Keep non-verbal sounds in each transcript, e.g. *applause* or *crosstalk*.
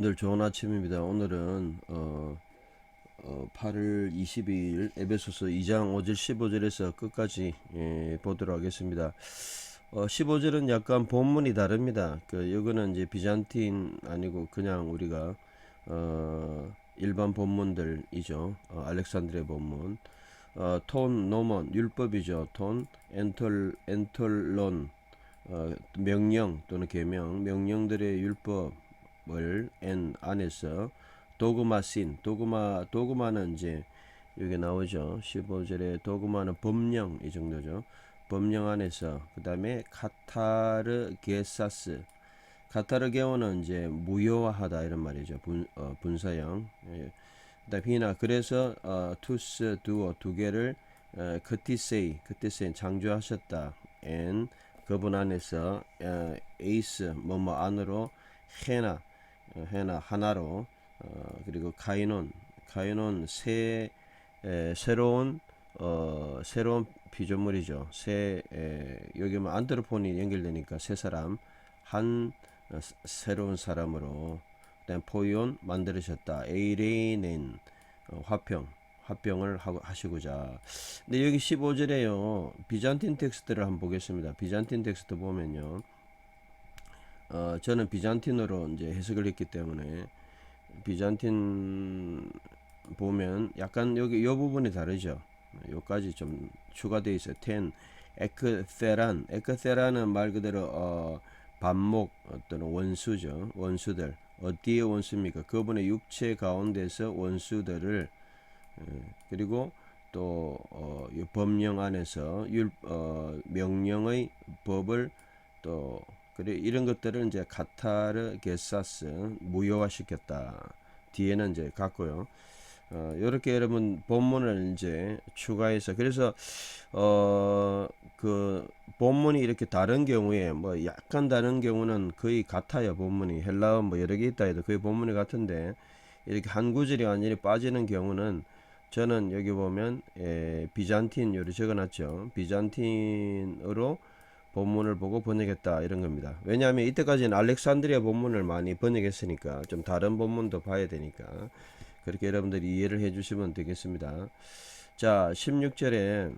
늘 좋은 아침입니다. 오늘은 어, 어, 8월 22일 에베소서 2장 5절 15절에서 끝까지 예, 보도록 하겠습니다. 어, 15절은 약간 본문이 다릅니다. 그 이거는 이제 비잔틴 아니고 그냥 우리가 어, 일반 본문들이죠. 어, 알렉산드리아 본문. 어, 톤 노먼 율법이죠. 톤 엔톨 엔톨론 어, 명령 또는 계명 명령들의 율법 을엔 안에서 도그마신 도그마 도그마는 이제 여기 나오죠. 15절에 도그마는 법령 이 정도죠. 법령 안에서 그 다음에 카타르 게사스. 카타르 게오는 이제 무효화하다 이런 말이죠. 분, 어, 분사형. 예. 그다음 히나 그래서 어, 투스 두어 두 개를 어, 크티세이 크티세이 창조하셨다. 엔 그분 안에서 어, 에이스 뭐뭐 안으로 헤나 어, 헤나 하나로 어, 그리고 카이논 카이논 새 에, 새로운 어, 새로운 피조물이죠. 새 에, 여기 뭐 안드로폰이 연결되니까 새 사람 한 어, 스- 새로운 사람으로 그다음 포이온 만들으셨다. 에이레인 어, 화평 화평을 하고 하시고자. 근데 여기 15절에요. 비잔틴 텍스트를 한번 보겠습니다. 비잔틴 텍스트 보면요. 어, 저는 비잔틴으로 이제 해석을 했기 때문에 비잔틴 보면 약간 여기 요 부분이 다르죠. 요까지 좀 추가되어 있어요. 텐 에크세란 에크세란은 말 그대로 어, 반목 어떤 원수죠. 원수들 어디에 원수입니까? 그분의 육체 가운데서 원수들을 예, 그리고 또 어, 이 법령 안에서 율 어, 명령의 법을 또 그래 이런 것들을 이제 카타르 게사스 무효화시켰다. 뒤에는 이제 같고요. 어, 이렇게 여러분 본문을 이제 추가해서 그래서 어 그 본문이 이렇게 다른 경우에 뭐 약간 다른 경우는 거의 같아요 본문이 헬라어 뭐 여러 개 있다 해도 거의 본문이 같은데 이렇게 한 구절이 완전히 빠지는 경우는 저는 여기 보면 에, 비잔틴 요리 적어놨죠 비잔틴으로 본문을 보고 번역했다 이런 겁니다. 왜냐하면 이때까지는 알렉산드리아 본문을 많이 번역했으니까 좀 다른 본문도 봐야 되니까 그렇게 여러분들이 이해를 해주시면 되겠습니다. 자, 16절에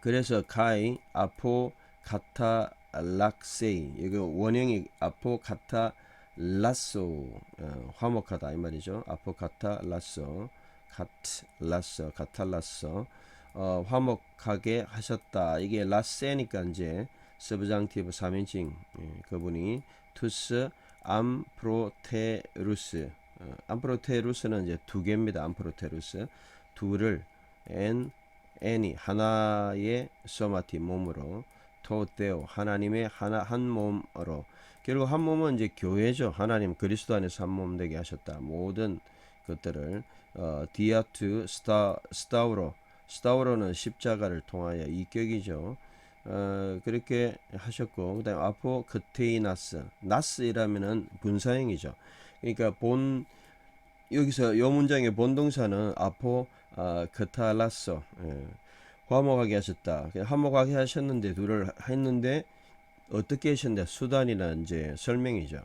그래서 가이 아포 카타 락세이. 이거 원형이 아포 카타 라소. 어, 화목하다 이 말이죠. 아포 카타 라소. 카트 라소. 카탈라소 어, 화목하게 하셨다. 이게 라세니까 이제 서브장티브 3인칭 예, 그분이 투스 암프로테루스 어, 암프로테루스는 이제 두 개입니다. 암프로테루스 둘을 엔 엔이 하나의 소마티 몸으로 토데오 하나님의 하나 한 몸으로 결국 한 몸은 이제 교회죠. 하나님 그리스도 안에서 한 몸 되게 하셨다. 모든 것들을 어, 디아투 스타 스타우로 스타우로는 십자가를 통하여 이격이죠. 어, 그렇게 하셨고 그다음 아포 크테이나스 나스이라면은 분사형이죠. 그러니까 본 여기서 요 문장의 본동사는 아포 아, 크타라서 예, 화목하게 하셨다. 그냥 화목하게 하셨는데 둘을 했는데 어떻게 하셨냐 수단이나 이제 설명이죠.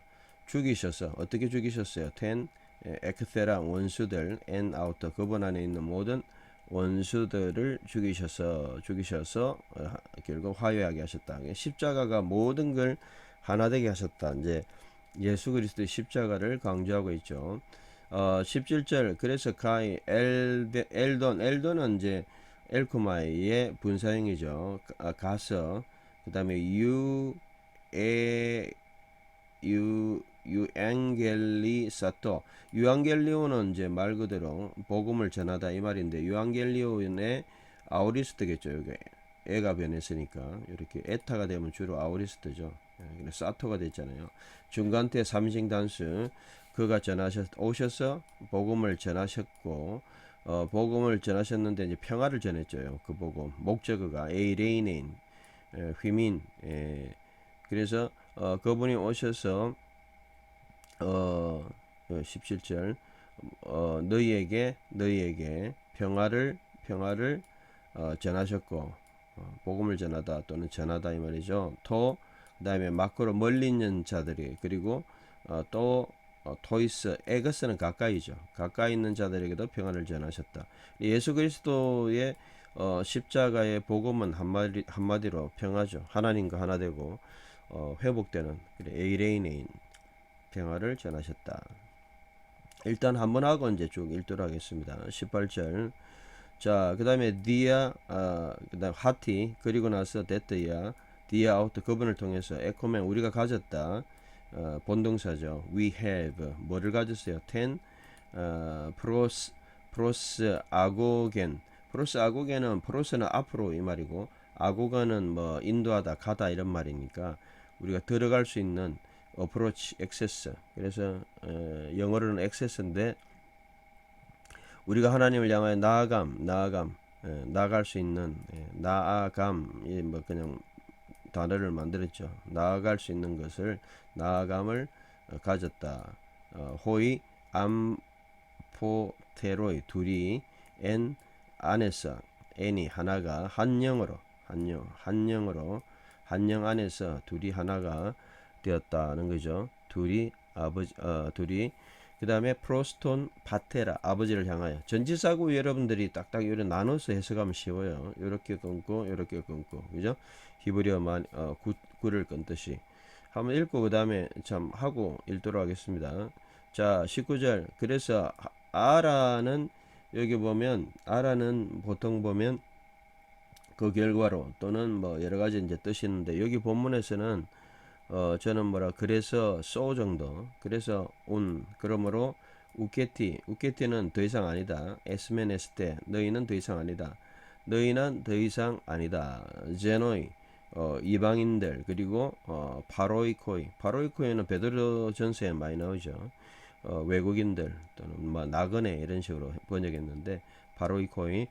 죽이셔서 어떻게 죽이셨어요? 텐 에, 에크테라 원수들 엔 아우터 그분 안에 있는 모든 원수들을 죽이셔서 죽이셔서 어, 하- 결국 화해하게 하셨다. 십자가가 모든 걸 하나 되게 하셨다. 이제 예수 그리스도의 십자가를 강조하고 있죠. 어, 17절 그래서 가이 엘 엘돈 엘돈은 이제 엘코마이의 분사형이죠. 가- 가서 그다음에 유에 유 유앙겔리 사토 유앙겔리오는 이제 말 그대로 복음을 전하다 이 말인데 유앙겔리오의 아우리스트겠죠. 여기 애가 변했으니까 이렇게 에타가 되면 주로 아우리스트죠. 예, 사토가 됐잖아요. 중간태 삼식 단수 그가 전하셨 오셔서 복음을 전하셨고 어, 복음을 전하셨는데 이제 평화를 전했죠. 그 복음 목적어가 에이레이네인 에, 휘민 에, 그래서 어, 그분이 오셔서 어, 17절 어, 너희에게 너희에게 평화를 평화를 어, 전하셨고 어, 복음을 전하다 또는 전하다 이 말이죠. 또 그다음에 마크로 멀리 있는 자들이 그리고 어, 또 어, 토이스 에거스는 가까이죠. 가까이 있는 자들에게도 평안을 전하셨다. 예수 그리스도의 어, 십자가의 복음은 한마디, 한마디로 평화죠. 하나님과 하나 되고 어, 회복되는 그래, 에이레이네인 평화를 전하셨다. 일단 한번 하고 이제 쭉 읽도록 하겠습니다. 18절. 자, 그 다음에 디아, 아, 그 다음 하티, 그리고 나서 데트야, 디아 아우트 그분을 통해서 에코맨 우리가 가졌다. 어, 본동사죠. We have 뭐를 가졌어요? ten 어, 프로스 프로스 아고겐 프로스 아고겐은 프로스는 앞으로 이 말이고 아고가는 뭐 인도하다 가다 이런 말이니까 우리가 들어갈 수 있는 어프로치 액세스 그래서 어, 영어로는 액세스인데 우리가 하나님을 향하여 나아감 나아감 예, 나아갈 수 있는 예, 나아감 이뭐 그냥 단어를 만들었죠. 나아갈 수 있는 것을 나아감을 어, 가졌다. 어, 호이 암포테로이 둘이 엔 안에서 n이 하나가 한 영으로 한영 한 영으로 한영 안에서 둘이 하나가 되었다는 거죠. 둘이 아버지 어, 둘이 그 다음에 프로스톤 바테라 아버지를 향하여 전지사구 여러분들이 딱딱 이렇게 나눠서 해석하면 쉬워요. 이렇게 끊고 이렇게 끊고 그죠? 히브리어 만 어, 구, 구를 끊듯이 한번 읽고 그 다음에 참 하고 읽도록 하겠습니다. 자 19절 그래서 아라는 여기 보면 아라는 보통 보면 그 결과로 또는 뭐 여러 가지 이제 뜻이 있는데 여기 본문에서는 어 저는 뭐라 그래서 소 정도 그래서 온 그러므로 우케티 우케티는 더 이상 아니다. 에스멘 에스테 너희는 더 이상 아니다. 너희는 더 이상 아니다. 제노이 어 이방인들 그리고 어 파로이코이. 파로이코이는 베드로 전서에 많이 나오죠. 어 외국인들 또는 뭐 나그네 이런 식으로 번역했는데 파로이코이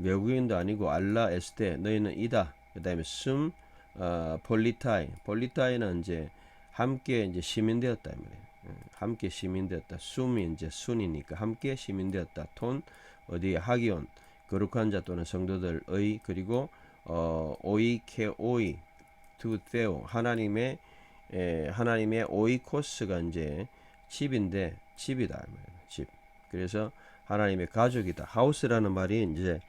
외국인도 아니고 알라 에스테 너희는 이다. 그 다음에 숨 어, 폴리타이 폴리타이는 이제 함께 이제 시민되었다 이 말이에요. 예, 함께 시민되었다. 숨이 이제 순이니까 함께 시민되었다. 톤 어디 하기온 거룩한 자 또는 성도들의 그리고 어, 오이케오이 투테오 하나님의 에, 하나님의 오이코스가 이제 집인데 집이다. 집. 그래서 하나님의 가족이다. 하우스라는 말이 이제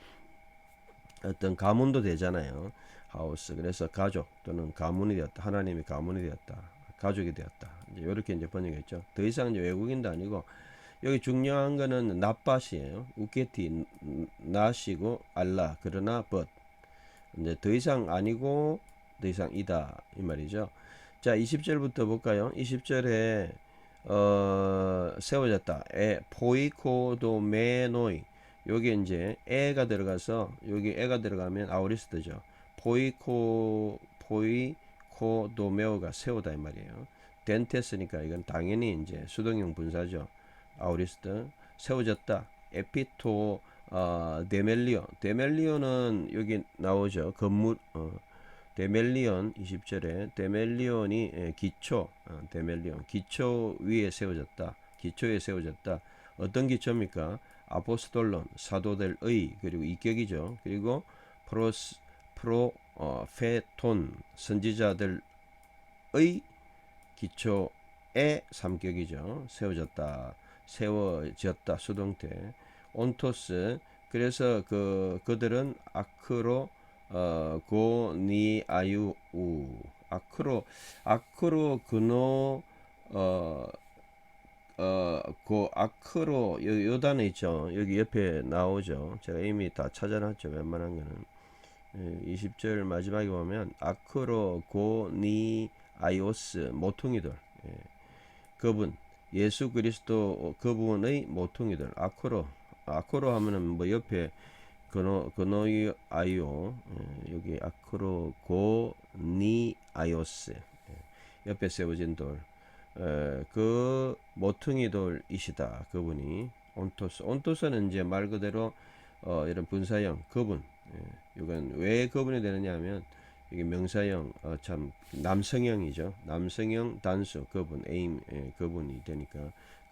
어떤 가문도 되잖아요. 하우스. 그래서 가족 또는 가문이 되었다. 하나님의 가문이 되었다. 가족이 되었다. 이제 이렇게 이제 번역했죠. 더 이상 이제 외국인도 아니고 여기 중요한 거는 낫밭이에요. 우케티 나시고 알라 그러나 벗 이제 더 이상 아니고 더 이상 이다 이 말이죠. 자 20절부터 볼까요? 20절에 어, 세워졌다. 에 포이코도 메노이 여기 이제 에가 들어가서 여기 에가 들어가면 아우리스트죠. 포이코 포이코 도메오가 세우다 이 말이에요. 덴테스니까 이건 당연히 이제 수동형 분사죠. 아우리스트 세워졌다. 에피토 어, 데멜리오 데멜리오는 여기 나오죠. 건물 어, 데멜리온 20절에 데멜리온이 예, 기초 어, 데멜리온 기초 위에 세워졌다. 기초에 세워졌다. 어떤 기초입니까? 아포스톨론 사도들의 그리고 이격이죠. 그리고 프로스 프로 어, 페톤 선지자들의 기초의 삼격이죠. 세워졌다. 세워졌다. 수동태. 온토스 그래서 그 그들은 아크로 어, 고니 아유 우 아크로 아크로 그노 어 어, 그 아크로 요, 요 단어 있죠. 여기 옆에 나오죠. 제가 이미 다 찾아놨죠. 웬만한 거는. 예, 20절 마지막에 보면 아크로 고니 아이오스 모퉁이들. 예, 그분 예수 그리스도 그분의 모퉁이들. 아크로 아크로 하면은 뭐 옆에 그노 그노이 아이오 예, 여기 아크로 고니 아이오스 예, 옆에 세워진 돌. 에, 그 모퉁이 돌이시다 그분이. 온토스 온토스는 이제 말 그대로 어, 이런 분사형 그분. 예, 이건 왜 그분이 되느냐 하면 이게 명사형 어, 참 남성형이죠. 남성형 단수 그분 에임 예, 그분이 되니까.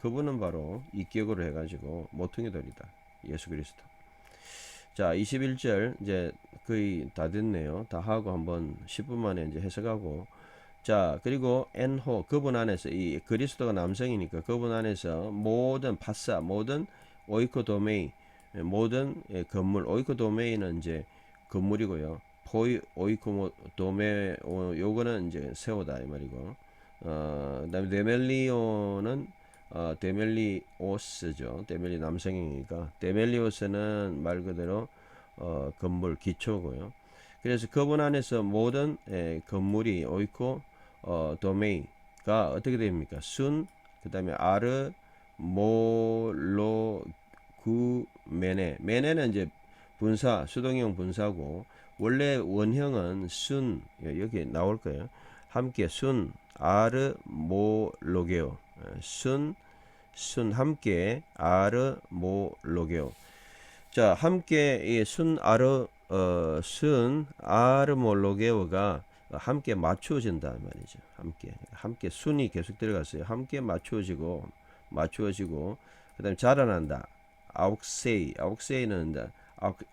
그분은 바로 이격으로 해가지고 모퉁이 돌이다. 예수 그리스도. 자 21절 이제 거의 다 됐네요. 다 하고 한번 10분 만에 이제 해석하고 자, 그리고 엔호 그분 안에서 이 그리스도가 남성이니까 그분 안에서 모든 파사 모든 오이코 도메이 모든 예, 건물 오이코 도메이는 이제 건물이고요. 포이 오이코 도메 어, 요거는 이제 세우다 이 말이고. 어, 그다음에 데멜리오는 어, 데멜리오스죠. 데멜리 남성이니까 데멜리오스는 말 그대로 어, 건물 기초고요. 그래서 그분 안에서 모든 에, 건물이 오이코 어, 도메이가 어떻게 됩니까? 순 그 다음에 아르 모로 구 메네 메네는 이제 분사 수동형 분사고 원래 원형은 순 여기 나올 거예요. 함께 순 아르 모로게오 순, 순 함께 아르 모로게오 자 함께 이 순 아르 어, 순 아르 모로게오가 함께 맞추어진다 말이죠. 함께 함께 순이 계속 들어갔어요. 함께 맞추어지고 맞추어지고 그다음에 자라난다. 아욱세이 아욱세이는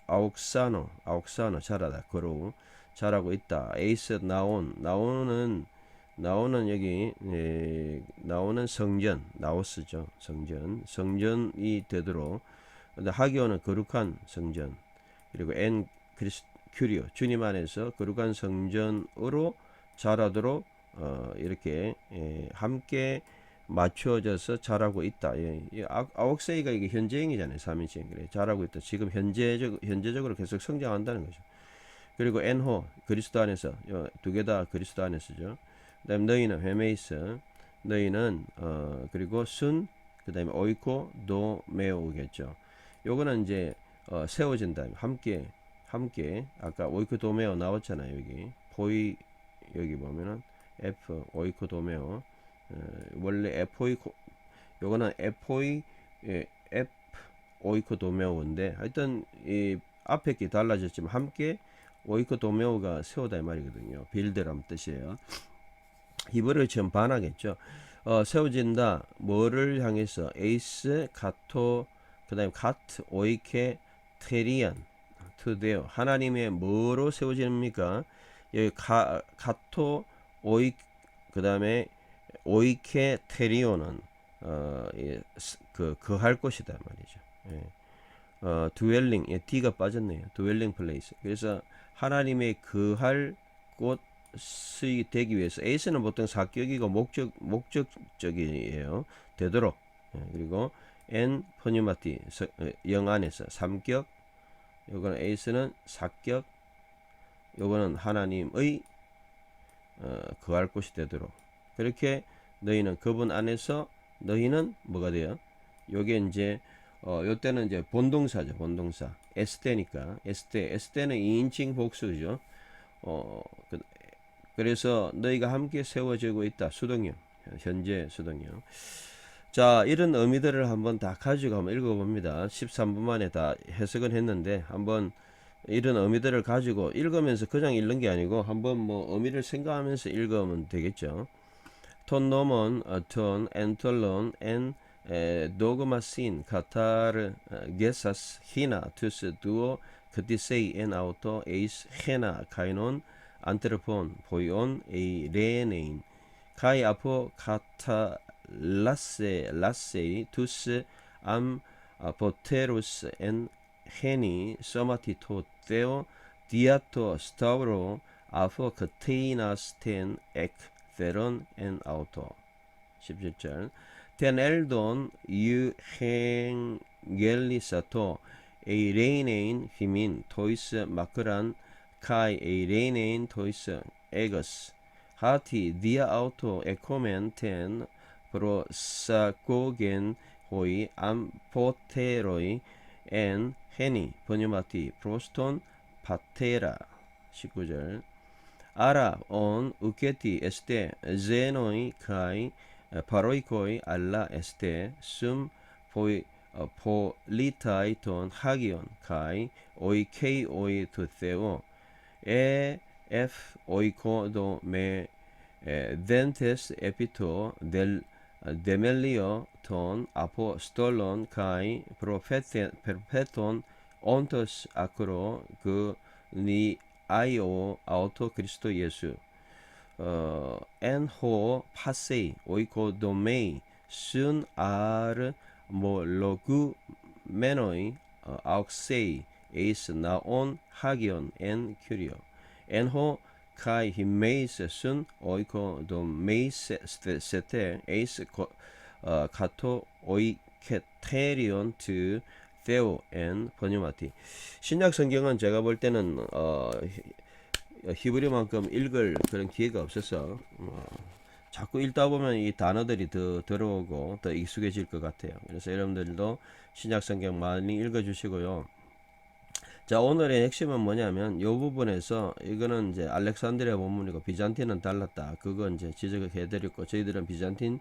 아욱사노 아욱사노 자라다 그로 자라고 있다. 에이스 나온 나오는 나오는 여기 예, 나오는 성전 나오스죠 성전 성전이 되도록 근데 하기오는 거룩한 성전 그리고 엔 크리스 큐리오 주님 안에서 거룩한 성전으로 자라도록 어, 이렇게 예, 함께 맞추어져서 자라고 있다. 예, 아, 아옥세이가 이게 현재형이잖아요. 삼인칭 그래 자라고 있다. 지금 현재적 현재적으로 계속 성장한다는 거죠. 그리고 엔호 그리스도 안에서 두 개 다 그리스도 안에서죠. 그다음 너희는 헤메이스 너희는 어 그리고 순 그다음에 오이코 도메오겠죠. 요거는 이제 어 세워진다. 함께 함께 아까 오이코 도메오 나왔잖아요. 여기 포이 여기 보면은 F 오이코 도메오 어, 원래 F오이코 요거는 F오이 예, F 오이코 도메오인데 하여튼 이 앞에 게 달라졌지만 함께 오이코 도메오가 세우다 이 말이거든요. 빌드란 뜻이에요. 히브리어 처럼 반하겠죠. 어, 세워진다. 뭐를 향해서 에이스 카토 그 다음에 카트 오이케 테리안 투데오 하나님의 뭐로 세워집니까? 여기 카, 카토 오이 그 다음에 오이케 테리오는 어, 예, 그 거할 곳이다 말이죠. 예. 어, 두웰링 예, D가 빠졌네요. 두웰링 플레이스. 그래서 하나님의 거할 곳 수익이 되기 위해서 에이스는 보통 사격이고 목적 목적적이에요. 되도록 예, 그리고 N 포뉴마티 어, 영 안에서 삼격 요거는 에이스는 사격 요거는 하나님의 어, 거할 곳이 되도록 그렇게 너희는 그분 안에서 너희는 뭐가 돼요? 요게 이제 어 요때는 이제 본동사죠 본동사 에스테니까 에스테 에스테는 2인칭 복수죠 어 그, 그래서 너희가 함께 세워지고 있다. 수동형. 현재 수동형. 자, 이런 의미들을 한번 다 가지고 한번 읽어봅니다. 13분 만에 다 해석은 했는데 한번 이런 의미들을 가지고 읽으면서 그냥 읽는 게 아니고 한번 뭐 의미를 생각하면서 읽으면 되겠죠. 톤 노먼, 톤, 엔톨론, 엔 도그마신, 카타르, 게사스, 히나, 투스, 두오, 그디세이, 엔 아우토, 에이스, 헤나, 카이논, 안테르폰, 보이온, 에이, 레네인, 카이 아포, 카타, 라세, 라세이, 투스, 암, 아, 보테루스, 엔, 헤니, 소마티토, 테오, 디아토, 스타브로, 아포, 크테이나스텐, 엑, 페론, 엔, 아우토. 17절. 텐 엘돈, 유행겔리사토, 에이, 레이네인, 히민, 토이스, 마크란, kai eirenein tois egos hati dia auto ecomen ten pro sacogen hoi am poteroi en heni 번역마티 프로스톤 파테라 19절. 아라 온 우케티 에스테 제노이 카이 파로이코이 알라 에스테 숨 포이 폴리타이톤 하기온 카이 오이케이 오이 어, 아르 뭐 로그 메노이 어, 아옥세이 에이스 나 온 하기온 엔 큐리오 엔호 카이 히메이스 순 오이코도메이스 세테 에이 스 고, 어, 카토 오이케테리온 트 페오 앤 버뉴마티 신약 성경은 제가 볼 때는 어, 히- 히브리만큼 읽을 그런 기회가 없어서 어, 자꾸 읽다 보면 이 단어들이 더 들어오고 더 익숙해질 것 같아요. 그래서 여러분들도 신약 성경 많이 읽어주시고요. 자 오늘의 핵심은 뭐냐면 이 부분에서 이거는 이제 알렉산드리아 본문이고 비잔틴은 달랐다. 그거 이제 지적을 해드렸고 저희들은 비잔틴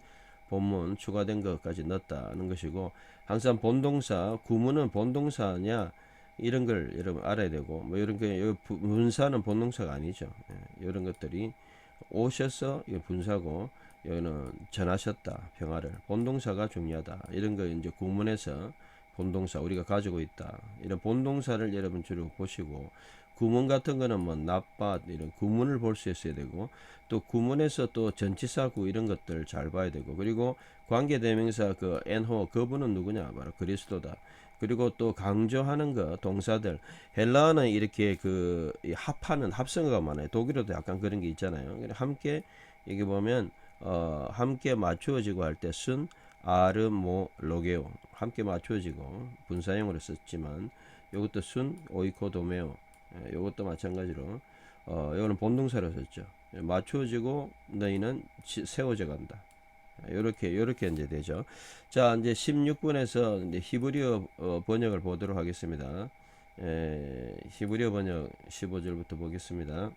본문 추가된 것까지 넣었다는 것이고 항상 본동사 구문은 본동사냐 이런 걸 여러분 알아야 되고 뭐 이런 게요 부- 분사는 본동사가 아니죠. 예, 이런 것들이 오셔서 이거 분사고 여기는 전하셨다 평화를 본동사가 중요하다 이런 거 이제 구문에서 본동사 우리가 가지고 있다. 이런 본동사를 여러분 주로 보시고 구문 같은 거는 뭐 나빠 이런 구문을 볼 수 있어야 되고 또 구문에서 또 전치사구 이런 것들 잘 봐야 되고 그리고 관계대명사 그 엔호 그분은 누구냐? 바로 그리스도다. 그리고 또 강조하는 거 동사들. 헬라어는 이렇게 그이 합하는 합성어가 많아요. 독일어도 약간 그런 게 있잖아요. 함께 여기 보면 어 함께 맞추어지고 할때순 아르모 로게오 함께 맞추어지고 분사형으로 썼지만 이것도 순 오이코도메오 예, 이것도 마찬가지로 어 이거는 본동사로 썼죠 예, 맞추어지고 너희는 지- 세워져 간다 이렇게 이렇게 이제 되죠. 자 이제 16분에서 이제 히브리어 어, 번역을 보도록 하겠습니다. 에, 히브리어 번역 15절부터 보겠습니다.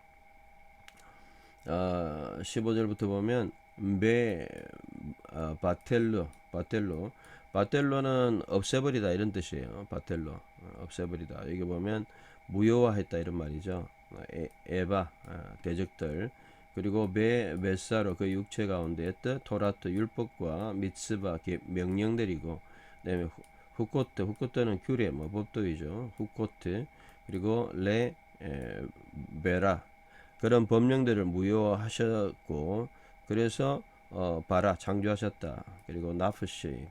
아, 15절부터 보면 베 아, 바텔로 바텔로 바텔로는 없애버리다 이런 뜻이에요. 바텔로 어, 없애버리다. 여기 보면 무효화했다 이런 말이죠. 어, 에, 에바 아, 대적들 그리고 베 메사로 그 육체 가운데 뜻 토라트 율법과 미츠바 기- 명령들이고 그다음에 후- 후코트 후코트는 규례 뭐 법도이죠. 후코트 그리고 레 에, 베라 그런 법령들을 무효하셨고 그래서 어 바라 창조하셨다. 그리고 나프시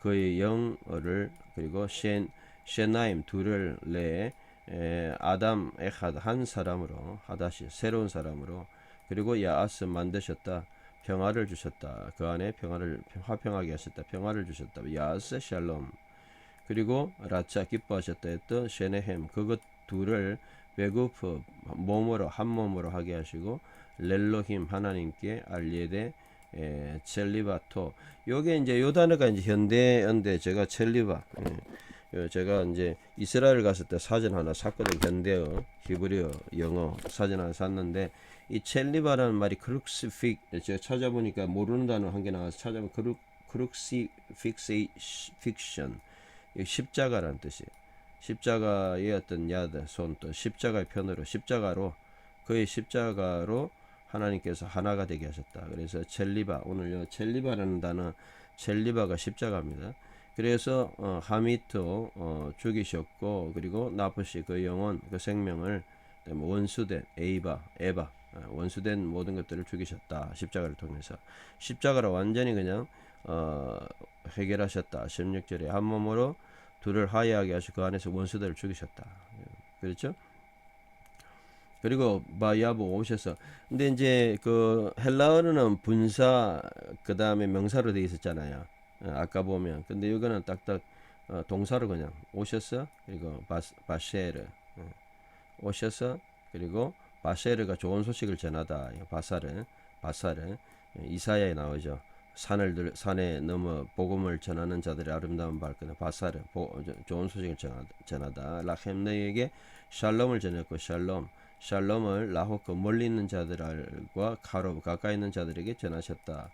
그의 영어를 그리고 셴 셰나임 둘을 내 에, 아담 에하드 한 사람으로 하다시 새로운 사람으로 그리고 야아스 만드셨다. 평화를 주셨다. 그 안에 평화를 화평하게 하셨다. 평화를 주셨다. 야아스 샬롬. 그리고 라차 기뻐하셨다 했던 셰네햄 그것 둘을 베구프 몸으로 한 몸으로 하게 하시고 렐로힘 하나님께 알리에데 에, 첼리바토 요게 이제 요 단어가 이제 현대인데 제가 첼리바 예. 요 제가 이제 이스라엘 갔을 때 사진 하나 샀거든 현대어 히브리어 영어 사진 하나 샀는데 이 첼리바라는 말이 크룩시픽 제가 찾아보니까 모르는 단어 한 개 나와서 찾아보면 크룩 크룩시픽세이션 십자가라는 뜻이에요. 십자가의 어떤 야드 손 또 십자가의 편으로 십자가로 그의 십자가로 하나님께서 하나가 되게 하셨다. 그래서 첼리바 오늘 요 첼리바라는 단어 첼리바가 십자가입니다. 그래서 어, 하미토 어, 죽이셨고 그리고 나프시 그 영혼 그 생명을 원수된 에이바 에바 어, 원수된 모든 것들을 죽이셨다 십자가를 통해서 십자가로 완전히 그냥 어, 해결하셨다 16절에 한 몸으로 둘을 하야하게 하시고 그 안에서 원수들을 죽이셨다 그렇죠? 그리고 바야보 오셔서. 근데 이제 그 헬라어는 분사 그 다음에 명사로 되어 있었잖아요. 어, 아까 보면. 근데 이거는 딱딱 어, 동사로 그냥 오셔서 그리고 바스, 바쉐르 어, 오셔서 그리고 바쉐르가 좋은 소식을 전하다. 바사르 바사르. 어, 이사야에 나오죠. 산을 들, 산에 넘어 복음을 전하는 자들의 아름다운 발걸음 바사르 보, 저- 좋은 소식을 전하다, 전하다. 라켐 너희에게 샬롬을 전했고 샬롬 샬롬을 라호크 멀리 있는 자들과 가로 가까이 있는 자들에게 전하셨다.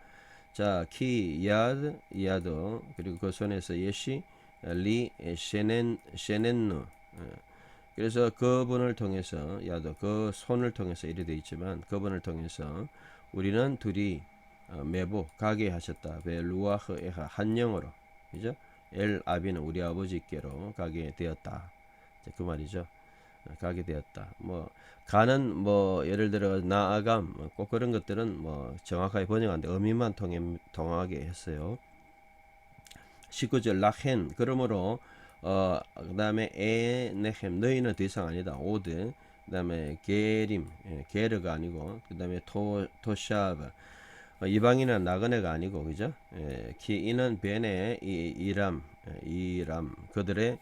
자, 키 야드 야도 그리고 그 손에서 예시 리 셰넨 셰넨누 어, 그래서 그분을 통해서 야도 그 손을 통해서 이래 돼 있지만 그분을 통해서 우리는 둘이 어, 메보 가게 하셨다. 베 루아흐 에하 한 영어로 그죠? 엘 아비는 우리 아버지께로 가게 되었다. 자, 그 말이죠. 가게 되었다. 뭐 가는 뭐 예를 들어 나아감 뭐꼭 그런 것들은 뭐 정확하게 번역하는데 의미만 통해 통하게 했어요. 19절 라헨 그러므로 어 그다음에 에네헴 너희는 더 이상 아니다 오드 그다음에 게림 예, 게르가 아니고 그다음에 토 토샤브 어, 이방인은 나그네가 아니고 그죠 예, 키 이는 베네 이, 이람 예, 이람 그들의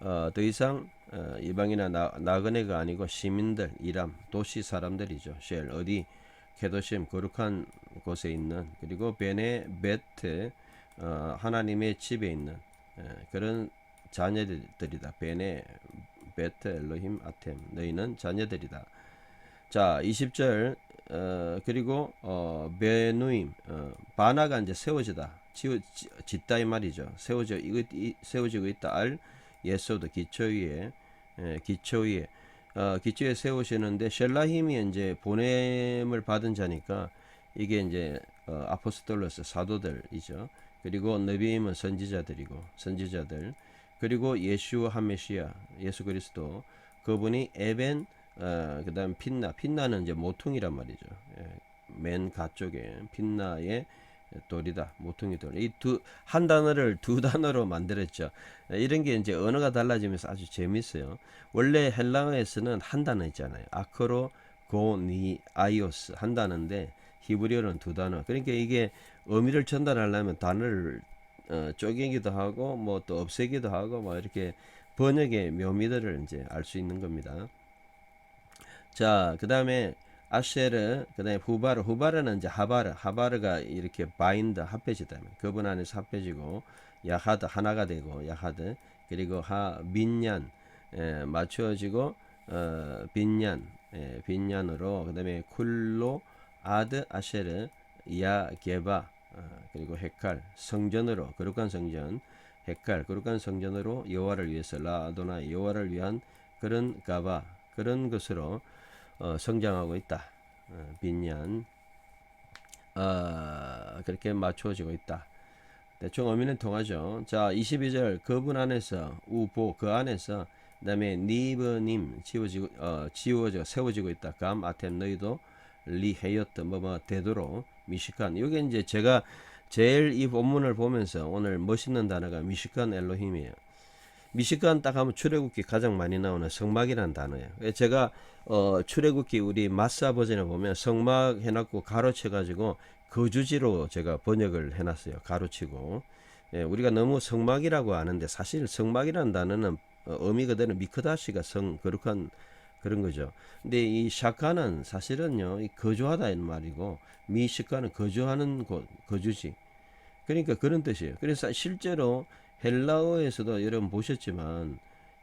어, 더 이상 어, 이방이나 나, 나 그네가 아니고 시민들 이람 도시 사람들이죠 쉘 어디 케도심 거룩한 곳에 있는 그리고 베네 베트 어, 하나님의 집에 있는 예, 그런 자녀들이다. 베네 베트 엘로힘 아템 너희는 자녀들이다. 자 20절 어, 그리고 어, 베누임 어, 바나가 이제 세워지다 지어, 지- 짓다 이 말이죠. 세워져 이거 이, 세워지고 있다. 알 예소도 기초 위에 예, 기초 위에 어, 기초에 세우시는데 셀라힘이 이제 보냄을 받은 자니까 이게 이제 어, 아포스톨로스 사도들이죠. 그리고 느비임은 선지자들이고 선지자들 그리고 예수 하메시아 예수 그리스도 그분이 에벤 어, 그다음 빛나 빛나는 이제 모퉁이란 말이죠. 예, 맨 가쪽에 빛나의 돌이다 모퉁이 돌. 이 두 한 단어를 두 *laughs* 단어로 만들었죠. 예, 이런 게 이제 언어가 달라지면서 아주 재밌어요. 원래 헬라어에서는 한 단어 있잖아요. 아크로 고니 아이오스 한 단어인데 히브리어는 두 단어. 그러니까 이게 의미를 전달하려면 단어를 어, 쪼개기도 하고 뭐 또 없애기도 하고 뭐 이렇게 번역의 묘미들을 이제 알 수 있는 겁니다. 자, 그 다음에 아쉐르, 그 다음에 후바르, 후바르는 이제 하바르, 하바르가 이렇게 바인드 합해지다면 그분 안에서 합해지고 야하드 하나가 되고 야하드 그리고 하 빈얀 에, 맞추어지고 어, 빈얀 에, 빈얀으로 그 다음에 쿨로 아드 아쉐르 야 게바 어, 그리고 헤칼 성전으로 거룩한 성전 헤칼 거룩한 성전으로 여호와를 위해서 라아도나 여호와를 위한 그런 가바 그런 것으로 어, 성장하고 있다. 어, 빈년 어, 그렇게 맞추어지고 있다. 대충 의미는 통하죠. 자, 22절 그분 안에서 우보 그 안에서 그다음에 니브님 지워지고 어, 지워져 세워지고 있다. 감 아템 너희도 리헤이어트 뭐뭐 되도록 미시칸. 이게 이제 제가 제일 이 본문을 보면서 오늘 멋있는 단어가 미시칸 엘로힘이에요. 미시간 딱 하면 출애굽기 가장 많이 나오는 성막이라는 단어예요. 제가 어, 출애굽기 우리 마사 버전을 보면 성막 해놨고 가로쳐 가지고 거주지로 제가 번역을 해놨어요. 가로치고 예, 우리가 너무 성막이라고 아는데 사실 성막이라는 단어는 어, 의미 그대로 미크다시가 성 거룩한 그런 거죠. 근데 이 샤카는 사실은요 이 거주하다 이 말이고 미시카는 거주하는 곳 거주지. 그러니까 그런 뜻이에요. 그래서 실제로 헬라어에서도 여러분 보셨지만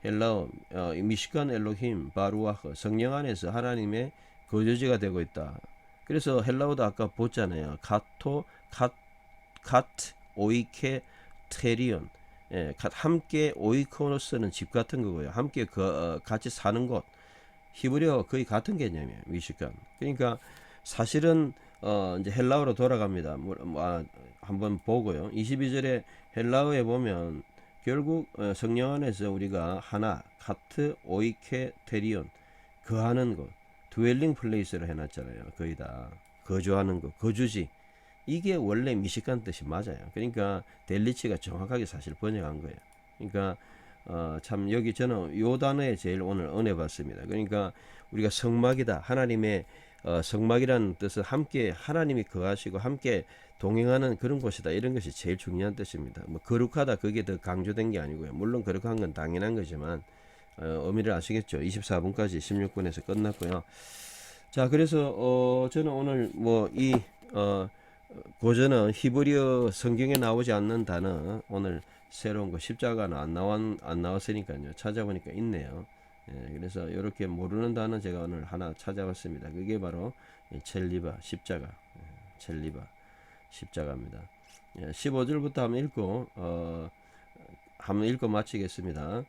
헬라어 어, 이 미시칸 엘로힘 바루아흐 성령 안에서 하나님의 거주지가 되고 있다. 그래서 헬라어도 아까 보잖아요. 카 카트 오이케 테리온 예, 가- 함께 오이코노스는 집 같은 거고요. 함께 그, 어, 같이 사는 곳 히브리어 거의 같은 개념이에요. 미시칸. 그러니까 사실은 어, 이제 헬라어로 돌아갑니다. 뭐, 뭐, 아, 한번 보고요. 22절에 헬라어에 보면 결국 어, 성령 안에서 우리가 하나 카트 오이케 테리온 거하는 곳 드웰링 플레이스로 해놨잖아요. 거의 다 거주하는 곳 거주지 이게 원래 미식한 뜻이 맞아요. 그러니까 델리치가 정확하게 사실 번역한 거예요. 그러니까 어, 참 여기 저는 요 단어에 제일 오늘 은혜 받습니다. 그러니까 우리가 성막이다 하나님의 어, 성막이라는 뜻은 함께 하나님이 거하시고 함께 동행하는 그런 곳이다 이런 것이 제일 중요한 뜻입니다. 뭐 거룩하다 그게 더 강조된 게 아니고요. 물론 거룩한 건 당연한 거지만 어, 의미를 아시겠죠. 24분까지 16분에서 끝났고요. 자 그래서 어, 저는 오늘 뭐이 어, 고전은 히브리어 성경에 나오지 않는 단어 오늘 새로운 거 십자가는 안 나왔 안 나왔으니까요. 찾아보니까 있네요. 예, 그래서 이렇게 모르는 단어 제가 오늘 하나 찾아봤습니다. 그게 바로 이 첼리바 십자가, 예, 첼리바 십자가입니다. 예, 15절부터 한번 읽고 어, 한번 읽고 마치겠습니다.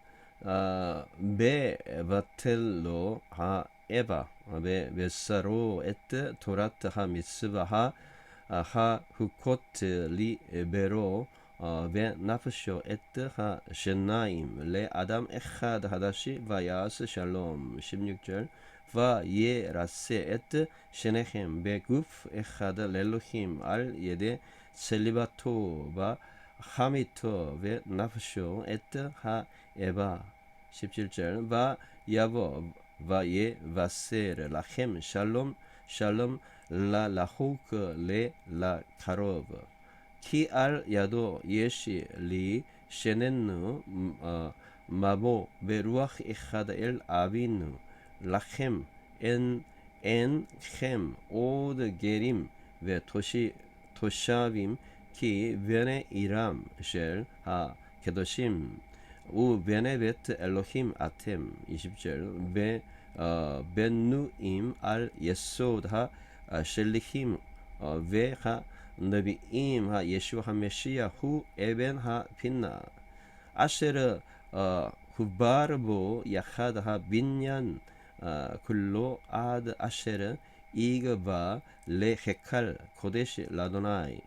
아, 베 바텔로 하 에바 베 메사로 에트 토라트 하 미스바 하 아, 하 후코트 리 베로 ve nafşo ettiha şennaim. Le adam ehad hadashi ve yas shalom. Şimdi yüksel ve ye rasse et şenehem be guf ehad lelohim al yede selibato ve hamito ve nafşo ettiha eba. Şimdi yüksel ve yavo ve ye vaser lahem shalom shalom la lahuk le la karov. על ידו יש לי שננו אה, מבוא ברוח אחד אל אבינו. לכם אין, אינכם עוד גרים ותושבים כי בני עירם של הקדושים ובני בית אלוהים אתם. 20절 אה, בנויים על יסוד השליחים אה, והה והנביאים הישוע המשיח הוא אבן הפינה אשר 어, 후발 בו יחד הבניין 어, כולו עד אשר יגבה להיכל קודש לאדוני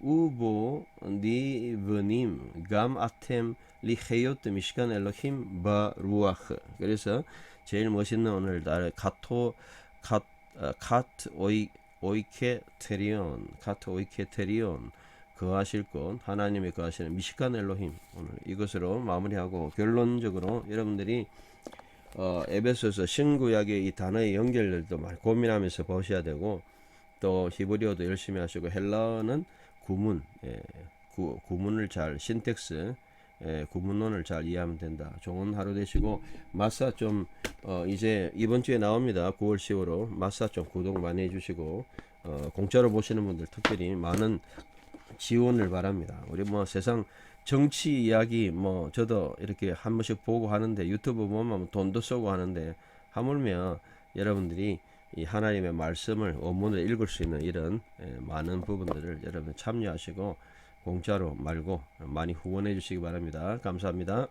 ובו נבנים גם אתם לחיות משכן אלוהים ברוח 그래서 제일 멋있는 오늘 날 가토 갓, 어, 갓 오이 오이케테리온 가토 오이케테리온 거하실 곳 하나님의 거하시는 미시간 엘로힘 오늘 이것으로 마무리하고 결론적으로 여러분들이 어, 에베소서 신구약의 이 단어의 연결들도 많이 고민하면서 보셔야 되고 또 히브리어도 열심히 하시고 헬라어는 구문 예, 구, 구문을 잘 신텍스 예, 구문론을 잘 이해하면 된다. 좋은 하루 되시고 마사 좀 어, 이제 이번 주에 나옵니다. 9월 10월로 마사 좀 구독 많이 해주시고 어, 공짜로 보시는 분들 특별히 많은 지원을 바랍니다. 우리 뭐 세상 정치 이야기 뭐 저도 이렇게 한 번씩 보고 하는데 유튜브 보면 돈도 쏘고 하는데 하물며 여러분들이 이 하나님의 말씀을 원문을 읽을 수 있는 이런 예, 많은 부분들을 여러분 참여하시고 공짜로 말고 많이 후원해 주시기 바랍니다. 감사합니다.